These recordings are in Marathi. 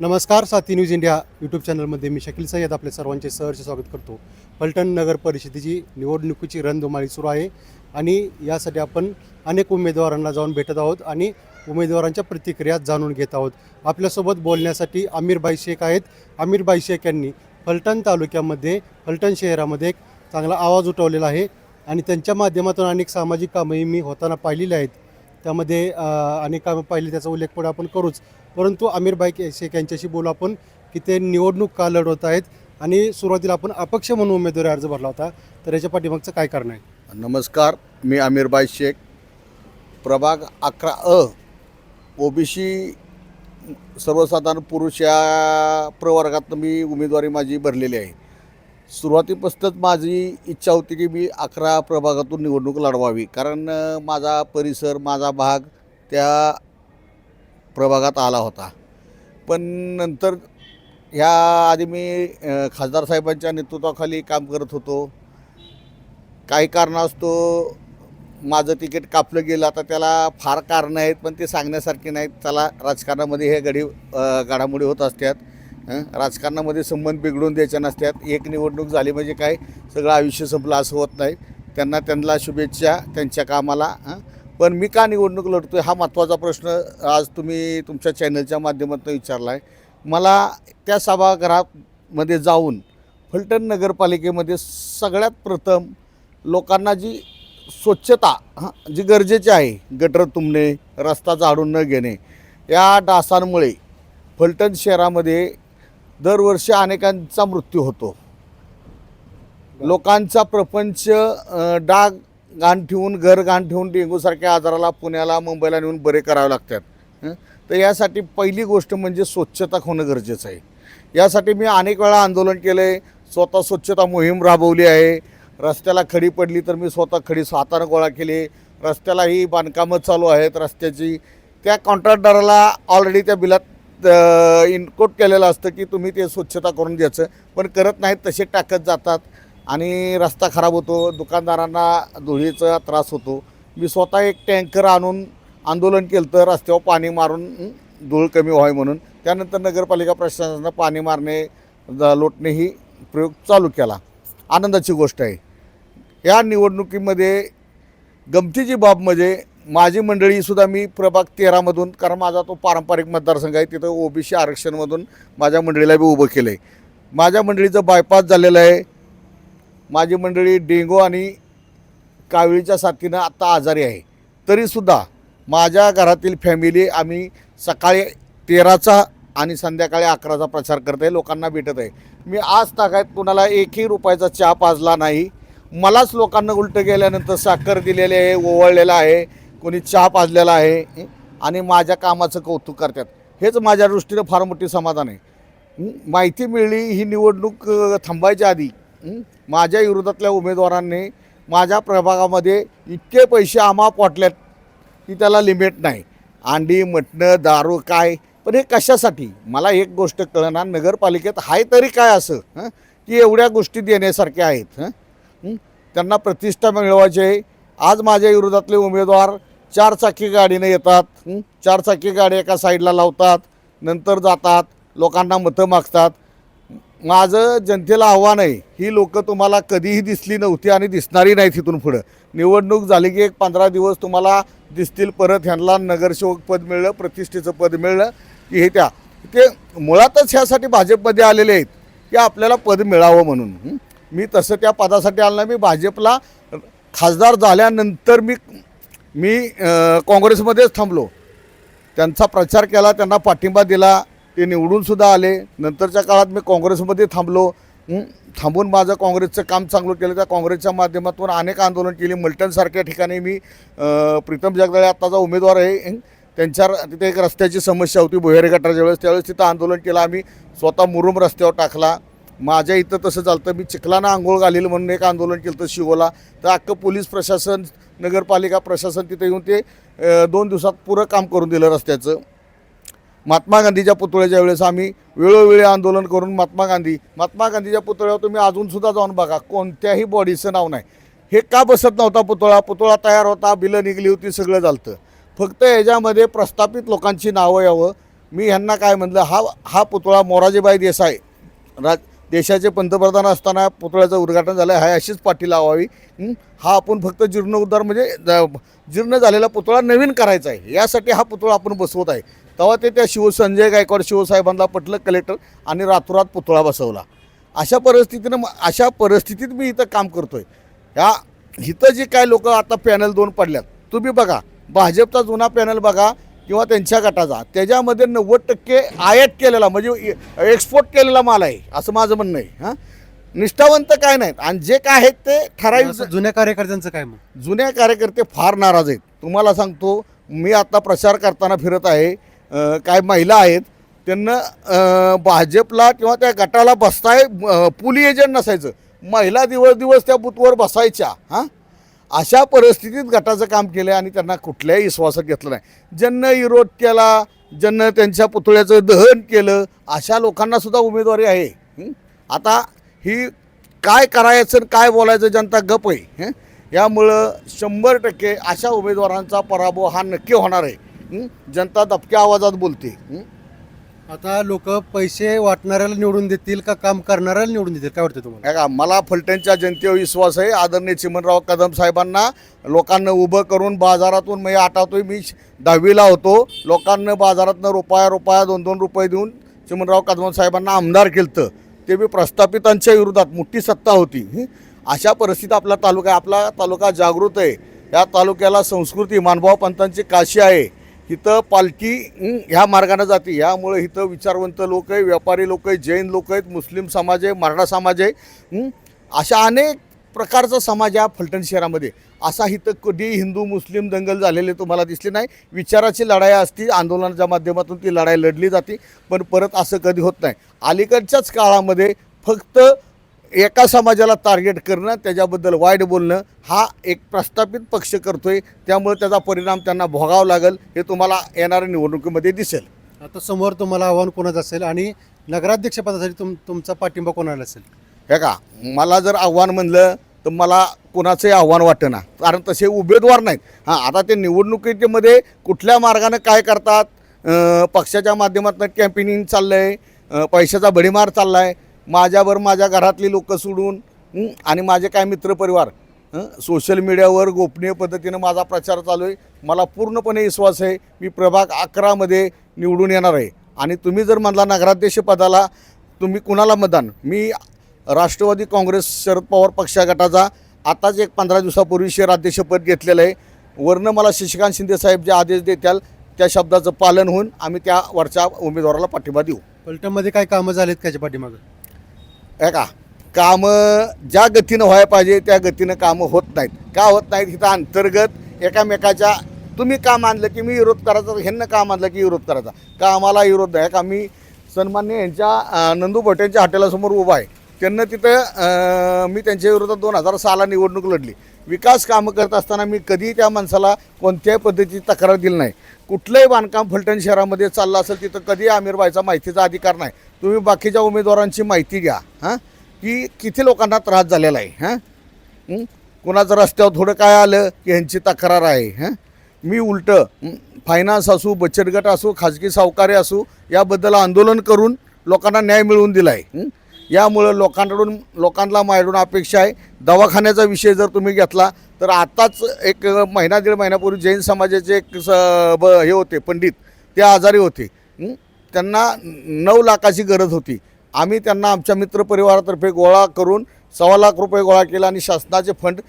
नमस्कार साथी न्यूज इंडिया यूट्यूब चॅनलमध्ये मी शकील सय्यद आपले सर्वांचे सहर्ष स्वागत करतो. पलटण नगर परिषदेची निवडणुकीची रणधुमाळी सुरू आहे आणि यासाठी आपण अनेक उमेदवारांना जाऊन भेटत आहोत आणि उमेदवारांच्या प्रतिक्रिया जाणून घेत आहोत. आपल्यासोबत बोलण्यासाठी आमिरबाई शेख आहेत. आमिरबाई शेख यांनी फलटण तालुक्यामध्ये फलटण शहरामध्ये एक चांगला आवाज उठवलेला आहे आणि त्यांच्या माध्यमातून अनेक सामाजिक कामंही मी होताना पाहिलेली आहेत. त्यामध्ये अनेक कामं पाहिली त्याचा उल्लेख पुढे आपण करूच. परंतु आमिरबाई शेख यांच्याशी बोलू आपण की ते निवडणूक का लढवत आहेत आणि सुरुवातीला आपण अपक्ष म्हणून उमेदवारी अर्ज भरला होता. तर याच्या पाठीमागचं काय कारण आहे? नमस्कार मी आमिरबाई शेख. प्रभाग अकरा अ ओबीसी सर्वसाधारण पुरुष या प्रवर्गातनं मी उमेदवारी माझी भरलेली आहे. सुरुवातीपासूनच माझी इच्छा होती की मी अकरा प्रभागातून निवडणूक लढवावी. कारण माझा परिसर माझा भाग त्या प्रभागात आला होता. पण नंतर ह्या आधी मी खासदार साहेबांच्या नेतृत्वाखाली काम करत होतो. काही कारणास्तव माझं तिकीट कापलं गेलं. आता त्याला फार कारणं आहेत पण ते सांगण्यासारखी नाहीत. त्याला राजकारणामध्ये हे घडी घडामोडी होत असतात. राजकारणामध्ये संबंध बिघडून द्यायचे नसतात. एक निवडणूक झाली म्हणजे काय? सगळं आयुष्य संपलं असं होत नाही. त्यांना त्यांना शुभेच्छा त्यांच्या कामाला पण मी का निवडणूक लढतो हा महत्त्वाचा प्रश्न आज तुम्ही तुमच्या चॅनलच्या माध्यमातून विचारला आहे मला त्या सभागृहामध्ये जाऊन फलटण नगरपालिकेमध्ये सगळ्यात प्रथम लोकांना जी स्वच्छता जी गरजेची आहे गटर तुंबणे रस्ता झाडून न घेणे या डासांमुळे फलटण शहरामध्ये दरवर्षी अनेकांचा मृत्यू होतो. लोकांचा प्रपंच डाग घाण ठेवून घर गाण ठेवून डेंगूसारख्या आजाराला पुण्याला मुंबईला नेऊन बरे करावे लागतात. तर यासाठी पहिली गोष्ट म्हणजे स्वच्छता होणं गरजेचं आहे. यासाठी मी अनेक वेळा आंदोलन केलं आहे स्वतः स्वच्छता मोहीम राबवली आहे. रस्त्याला खडी पडली तर मी स्वतः खडी हातानं गोळा केली. रस्त्यालाही बांधकामं चालू आहेत रस्त्याची. त्या कॉन्ट्रॅक्टरला ऑलरेडी त्या बिलात इनकोट केलेलं असतं की तुम्ही ते स्वच्छता करून द्यायचं पण करत नाहीत तसे टाकत जातात. आणि रस्ता खराब होतो दुकानदारांना धुळीचा त्रास होतो. मी स्वतः एक टँकर आणून आंदोलन केलं तर रस्त्यावर पाणी मारून धूळ कमी व्हावी म्हणून. त्यानंतर नगरपालिका प्रशासनानं पाणी मारणे लोटणे ही प्रयोग चालू केला. आनंदाची गोष्ट आहे. या निवडणुकीमध्ये गमतीची बाब म्हणजे माझी मंडळीसुद्धा मी प्रभाग तेरामधून कारण माझा तो पारंपरिक मतदारसंघ आहे तिथं ओबीसी आरक्षणमधून माझ्या मंडळीला बी उभं केलं आहे माझ्या मंडळीचं बायपास झालेलं आहे. माझी मंडळी डेंगू आणि काविळीच्या साथीनं आत्ता आजारी आहे. तरीसुद्धा माझ्या घरातील फॅमिली आम्ही सकाळी तेराचा आणि संध्याकाळी अकराचा प्रचार करत आहे. लोकांना भेटत आहे. मी आज ताकायत कुणाला एकही रुपयाचा चहा पाजला नाही. मलाच लोकांना उलटं गेल्यानंतर साखर दिलेली आहे ओवळलेला आहे कोणी चहा पाजलेला आहे आणि माझ्या कामाचं कौतुक करतात. हेच माझ्या दृष्टीनं फार मोठी समाधान आहे. माहिती मिळली ही निवडणूक थांबायच्या आधी माझ्या विरोधातल्या उमेदवारांनी माझ्या प्रभागामध्ये इतके पैसे आम्हा पोटल्यात की त्याला लिमिट नाही. अंडी मटणं दारू काय? पण हे कशासाठी? मला एक गोष्ट कळणार नगरपालिकेत आहे तरी काय असं हं? की एवढ्या गोष्टी देण्यासारख्या आहेत हं? त्यांना प्रतिष्ठा मिळवायची आहे. आज माझ्या विरोधातले उमेदवार चार चाकी येतात चारचाकी चार चाकी गाडी एका साईडला लावतात नंतर जातात लोकांना मतं मागतात. माझं जनतेला आव्हान आहे ही लोकं तुम्हाला कधीही दिसली नव्हती आणि दिसणारी नाही तिथून पुढं. निवडणूक झाली की एक पंधरा दिवस तुम्हाला दिसतील परत ह्यांना नगरसेवक पद मिळलं प्रतिष्ठेचं पद मिळलं की हे त्या. ते मुळातच ह्यासाठी भाजपमध्ये आलेले आहेत की आपल्याला पद मिळावं म्हणून. मी तसं त्या पदासाठी आलं नाही मी भाजपला खासदार झाल्यानंतर मी मी काँग्रेसमध्येच थांबलो. त्यांचा प्रचार केला त्यांना पाठिंबा दिला ते निवडूनसुद्धा आले. नंतरच्या काळात मी काँग्रेसमध्ये थांबलो. थांबून माझं काँग्रेसचं काम चांगलं केलं. त्या काँग्रेसच्या माध्यमातून अनेक आंदोलन केली. मलटणसारख्या ठिकाणी मी प्रीतम जगदाळे आत्ताचा उमेदवार आहे. त्यांच्या तिथे एक रस्त्याची समस्या होती भुयारी गटाच्या वेळेस. त्यावेळेस तिथं आंदोलन केलं. आम्ही स्वतः मुरुम रस्त्यावर टाकला. माझ्या इथं तसं चालतं. मी चिखलाना आंघोळ घालील म्हणून एक आंदोलन केलं तर शिवोला. तर अख्खं पोलीस प्रशासन नगरपालिका प्रशासन तिथे येऊन ते दोन दिवसात पुरं काम करून दिलं रस्त्याचं. महात्मा गांधीच्या पुतळ्याच्या वेळेस आम्ही वेळोवेळी आंदोलन करून महात्मा गांधी महात्मा गांधीच्या पुतळ्यावर तुम्ही अजूनसुद्धा जाऊन बघा कोणत्याही बॉडीचं नाव नाही. हे का बसत नव्हता पुतळा? पुतळा तयार होता बिलं निघली होती सगळं झालं फक्त याच्यामध्ये प्रस्थापित लोकांची नावं यावं. मी ह्यांना काय म्हणलं हा हा पुतळा मोराजीबाई देसाई राज देशाचे पंतप्रधान असताना पुतळ्याचं उद्घाटन झालं आहे अशीच पाठी लावावी. हा? आपण फक्त जीर्णोद्धार म्हणजे जीर्ण झालेला पुतळा नवीन करायचा आहे. यासाठी हा पुतळा आपण बसवत आहे. तेव्हा ते त्या शिव संजय गायकवाड शिवसाहेबांना पटलं कलेक्टर आणि रातोरात पुतळा बसवला. अशा परिस्थितीनं अशा परिस्थितीत मी इथं काम करतोय. ह्या इथं जे काय लोक आता पॅनल दोन पडल्यात तुम्ही बघा भाजपचा जुना पॅनल बघा किंवा त्यांच्या गटाचा त्याच्यामध्ये नव्वद टक्के आयात केलेला म्हणजे एक्सपोर्ट केलेला माल आहे असं माझं म्हणणं आहे हां? निष्ठावंत काय नाहीत. आणि जे काय आहेत ते ठराविक जुन्या कार्यकर्त्यांचं काय जुन्या कार्यकर्ते फार नाराज आहेत. तुम्हाला सांगतो मी आता प्रचार करताना फिरत आहे काय महिला आहेत त्यांना भाजपला किंवा त्या गटाला बसताय पुली एजंट नसायचं. महिला दिवस दिवस त्या बुथवर बसायच्या हां? अशा परिस्थितीत गटाचं काम केलं आहे आणि त्यांना कुठल्याही विश्वासात घेतलं नाही. ज्यांनं विरोध केला ज्यांनं त्यांच्या पुतळ्याचं दहन केलं अशा लोकांनासुद्धा उमेदवारी आहे. आता ही काय करायचं आणि काय बोलायचं जनता गप आहे यामुळं शंभर टक्के अशा उमेदवारांचा पराभव हा नक्की होणार आहे. जनता दबक्या आवाजात बोलते? आता लोक पैसे वाटणाऱ्याला निवडून देतील का काम करणाऱ्याला निवडून देतील? काय वाटतं तुम्हाला? का मला फलटणच्या जनतेवर विश्वास आहे. आदरणीय चिमणराव कदम साहेबांना लोकांना उभं करून बाजारातून मी आठवतोय मी दहावीला होतो. लोकांना बाजारातनं रुपया रुपया दोन दोन रुपये देऊन चिमणराव कदम साहेबांना आमदार केलं ते बी प्रस्थापितांच्या विरोधात मोठी सत्ता होती? अशा परिस्थितीत आपला तालुका आपला तालुका जागृत आहे. या तालुक्याला संस्कृती मानभाव पंतांची काशी आहे. इथं पालखी ह्या मार्गाने जाते. यामुळे इथं विचारवंत लोक आहे व्यापारी लोक आहे जैन लोक आहेत मुस्लिम समाज आहे मराठा समाज आहे अशा अनेक प्रकारचा समाज या फलटण शहरामध्ये. असा इथं कधी हिंदू मुस्लिम दंगल झालेले तुम्हाला दिसले नाही. विचाराची लढाई असती आंदोलनाच्या माध्यमातून ती लढाई लढली जाते पण परत असं कधी होत नाही. अलीकडच्याच काळामध्ये फक्त एका समाजाला टार्गेट करणं त्याच्याबद्दल वाईट बोलणं हा एक प्रस्थापित पक्ष करतोय. त्यामुळे त्याचा परिणाम त्यांना भोगावा लागेल हे तुम्हाला येणाऱ्या निवडणुकीमध्ये दिसेल. आता समोर तुम्हाला आव्हान कोणाचं असेल आणि नगराध्यक्षपदासाठी तुम तुमचा पाठिंबा कोणाला असेल? हे का मला जर आव्हान म्हणलं तर मला कोणाचंही आव्हान वाटेना कारण तसे उमेदवार नाहीत. हां आता ते निवडणुकीमध्ये कुठल्या मार्गानं काय करतात? अं, पक्षाच्या माध्यमातून कॅम्पेनिंग चाललं आहे पैशाचा भडीमार चालला आहे माझ्यावर माझ्या घरातली लोकं सोडून आणि माझे काय मित्रपरिवार सोशल मीडियावर गोपनीय पद्धतीनं माझा प्रचार चालू आहे. मला पूर्णपणे विश्वास आहे मी प्रभाग अकरामध्ये निवडून येणार आहे. आणि तुम्ही जर म्हणला नगराध्यक्ष पदाला तुम्ही कुणाला मतदान? मी राष्ट्रवादी काँग्रेस शरद पवार पक्षा गटाचा आताच एक पंधरा दिवसापूर्वी शहराध्यक्षपद घेतलेलं आहे. वरनं मला शशिकांत शिंदे साहेब जे आदेश देत्याल त्या शब्दाचं पालन होऊन आम्ही त्या वरच्या उमेदवाराला पाठिंबा देऊ. पलटणमध्ये काय कामं झालीत त्याच्या पाठीमागं? आहे का? कामं ज्या गतीनं व्हायला पाहिजे त्या गतीनं कामं होत नाहीत. का होत नाहीत? इथं अंतर्गत एकामेकाच्या तुम्ही काम आणलं की मी विरोध करायचा ह्यांना काम आणलं की विरोध करायचा. का आम्हाला विरोध आहे का? मी सन्मान्य यांच्या नंदू भटेंच्या हॉटेलासमोर उभा आहे. त्यांना तिथं मी त्यांच्या विरोधात दोन हजार सहाला निवडणूक लढली. विकास कामं करत असताना मी कधी त्या माणसाला कोणत्याही पद्धतीची तक्रार दिली नाही. कुठलंही बांधकाम फलटण शहरामध्ये चाललं असेल तिथं कधी आमिरबाईचा माहितीचा अधिकार नाही. तुम्ही बाकीच्या उमेदवारांची माहिती घ्या हां? की किती लोकांना त्रास झालेला आहे हां? कुणाचं रस्त्यावर थोडं काय आलं की ह्यांची तक्रार आहे हां? मी उलटं फायनान्स असू बचत गट असू खाजगी सावकारी असू याबद्दल आंदोलन करून लोकांना न्याय मिळवून दिला आहे यामुळं लोकांकडून लोकांना माझ्याकडून अपेक्षा आहे. दवाखान्याचा विषय जर तुम्ही घेतला तर आत्ताच एक महिना दीड महिन्यापूर्वी जैन समाजाचे एक स ब हे होते पंडित ते आजारी होते. त्यांना नऊ लाखाची गरज होती. आम्ही त्यांना आमच्या मित्रपरिवारातर्फे गोळा करून सव्वा लाख रुपये गोळा केला आणि शासनाचे फंड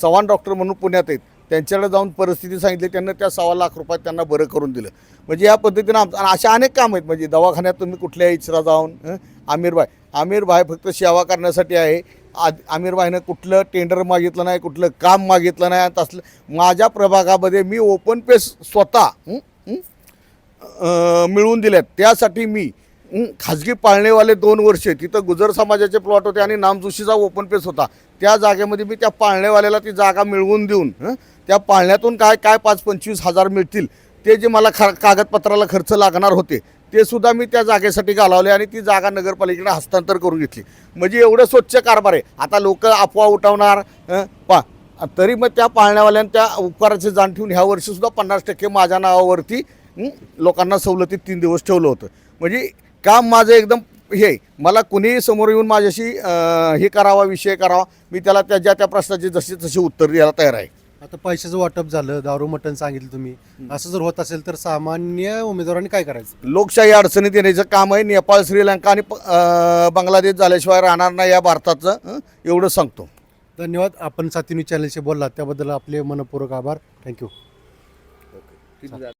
चव्हाण डॉक्टर म्हणून पुण्यात आहेत. त्यांच्याकडे जाऊन परिस्थिती सांगितली त्यांना त्या सव्वा लाख रुपयात त्यांना बरं करून दिलं. म्हणजे या पद्धतीनं आमचं असे अशा अनेक कामं आहेत. म्हणजे दवाखान्यात तुम्ही कुठल्याही इचरा जाऊन हं? आमिरबाई आमिरबाई फक्त सेवा करण्यासाठी आहे. आद आमिरबाईनं कुठलं टेंडर मागितलं नाही कुठलं काम मागितलं नाही. आणि तसलं माझ्या प्रभागामध्ये मी ओपन पेस स्वतः मिळवून दिल्यात. त्यासाठी मी खाजगी पाळणेवाले दोन वर्ष तिथं गुजर समाजाचे प्लॉट होते आणि नामजोशीचा ओपन पेस होता. त्या जागेमध्ये मी त्या पाळणेवाल्याला ती जागा मिळवून देऊन हं, त्या पाळण्यातून काय काय पाच पंचवीस हजार मिळतील ते जे मला ख कागदपत्राला खर्च लागणार होते ते सुद्धा मी त्या जागेसाठी घालवले आणि ती जागा नगरपालिकेकडे हस्तांतर करून घेतली. म्हणजे एवढं स्वच्छ कारभार आहे. आता लोक अफवा उठवणार हं, पा तरी मग त्या पाळण्यावाल्यानं त्या उपकाराची जाण ठेवून ह्या वर्षीसुद्धा पन्नास टक्के माझ्या नावावरती लोकांना सवलतीत तीन दिवस ठेवलं होतं. म्हणजे काम माझं एकदम हे मला कुणीही समोर येऊन माझ्याशी हे करावा विषय करावा मी त्याला त्याच्या त्या प्रश्नाची जशी तशी उत्तर द्यायला तयार आहे. आता पैशाचं वाटप झालं दारू मटण सांगितलं तुम्ही. असं जर होत असेल तर सामान्य उमेदवारांनी काय करायचं? लोकशाही अडचणीत येण्याचं काम आहे. नेपाळ श्रीलंका आणि बांगलादेश झाल्याशिवाय राहणार नाही या भारताचं? एवढं सांगतो. धन्यवाद. आपण साथी न्यूज चॅनलशी बोललात त्याबद्दल आपले मनपूर्वक आभार. थँक्यू